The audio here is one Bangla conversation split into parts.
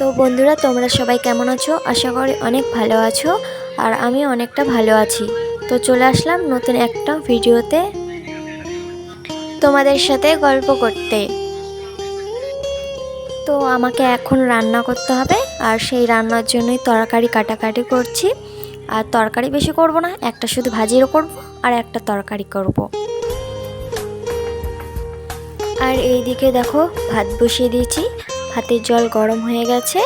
তো বন্ধুরা, তোমরা সবাই কেমন আছো? আশা করি অনেক ভালো আছো আর আমি অনেকটা ভালো আছি। তো চলে আসলাম নতুন একটা ভিডিওতে তোমাদের সাথে গল্প করতে। তো আমাকে এখন রান্না করতে হবে আর সেই রান্নার জন্যই তরকারি কাটাকাটি করছি। আর তরকারি বেশি করব না, একটা শুধু ভাজিও করব আর একটা তরকারি করব। আর এইদিকে দেখো, ভাত বসিয়ে দিয়েছি। ভাতের জল গরম হয়ে গেছে।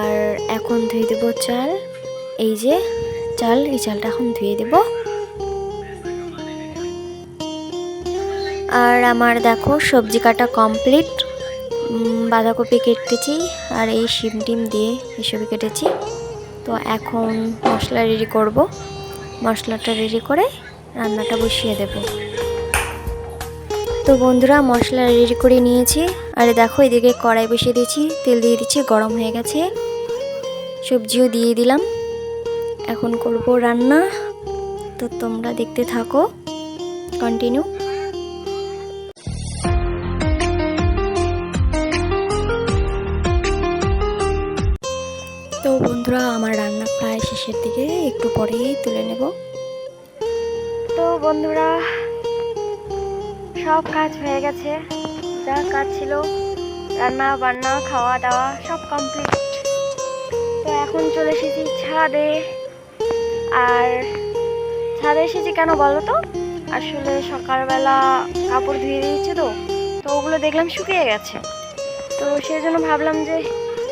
আর এখন ধুয়ে দেবো চাল। এই যে চাল, এই চালটা এখন ধুয়ে দেব। আর আমার দেখো সবজি কাটা কমপ্লিট। বাঁধাকপি কেটেছি আর এই শিম টিম দিয়ে এসবই কেটেছি। তো এখন মশলা রেডি করব। মশলাটা রেডি করে রান্নাটা বসিয়ে দেব। তো বন্ধুরা, মশলা রেডি করে নিয়েছি। আর দেখো, এদিকে কড়াই বসিয়ে দিয়েছি। তেল দিয়ে দিচ্ছি, গরম হয়ে গেছে। সবজিও দিয়ে দিলাম। এখন করব রান্না। তো তোমরা দেখতে থাকো। কন্টিনিউ তো বন্ধুরা, আমার রান্না প্রায় শেষের দিকে। একটু পরেই তুলে নেব। তো বন্ধুরা সব কাজ হয়ে গেছে। যা কাজ ছিল, রান্না, বান্না, খাওয়া দাওয়া, সব কমপ্লিট তো এখন চলে এসেছি ছাদে। আর ছাদে এসেছি কেন বলো তো? আসলে সকালবেলা কাপড় ধুয়ে দিয়েছে তো তো ওগুলো দেখলাম শুকিয়ে গেছে। তো সেই জন্য ভাবলাম যে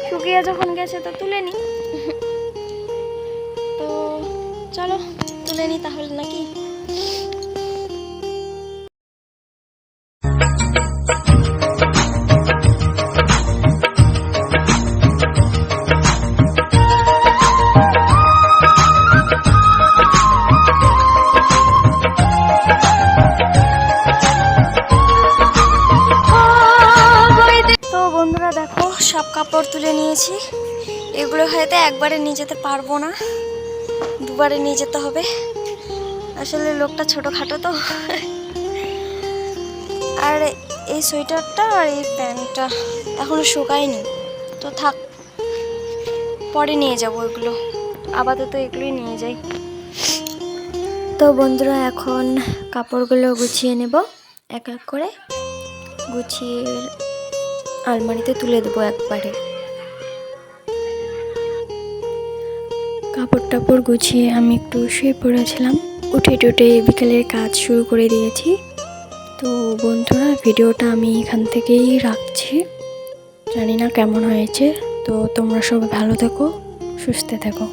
শুকিয়ে যখন গেছে তো তুলে নিই তো চলো, তুলে নিই তাহলে নাকি? বন্ধুরা, দেখো, সব কাপড় তুলে নিয়েছি। এগুলো হয়তো একবারে নিয়ে যেতে পারব না। দুবারে নিয়ে যেতে হবে। আসলে লোকটা ছোটোখাটো তো। আর এই সোয়েটারটা আর এই প্যান্টটা এখনও শুকায়নি। তো থাক, পরে নিয়ে যাব এগুলো। আপাতত এগুলোই নিয়ে যাই। তো বন্ধুরা, এখন কাপড়গুলো গুছিয়ে নেব। এক এক করে গুছিয়ে আলমারিতে তুলে দেবো একবারে। কাপড় টাপড় গুছিয়ে আমি একটু শুয়ে পড়েছিলাম। উঠে টুটে বিকেলের কাজ শুরু করে দিয়েছি। তো বন্ধুরা, ভিডিওটা আমি এখান থেকেই রাখছি। জানি না কেমন হয়েছে, তো তোমরা সবাই ভালো থেকো, সুস্থ থেকো।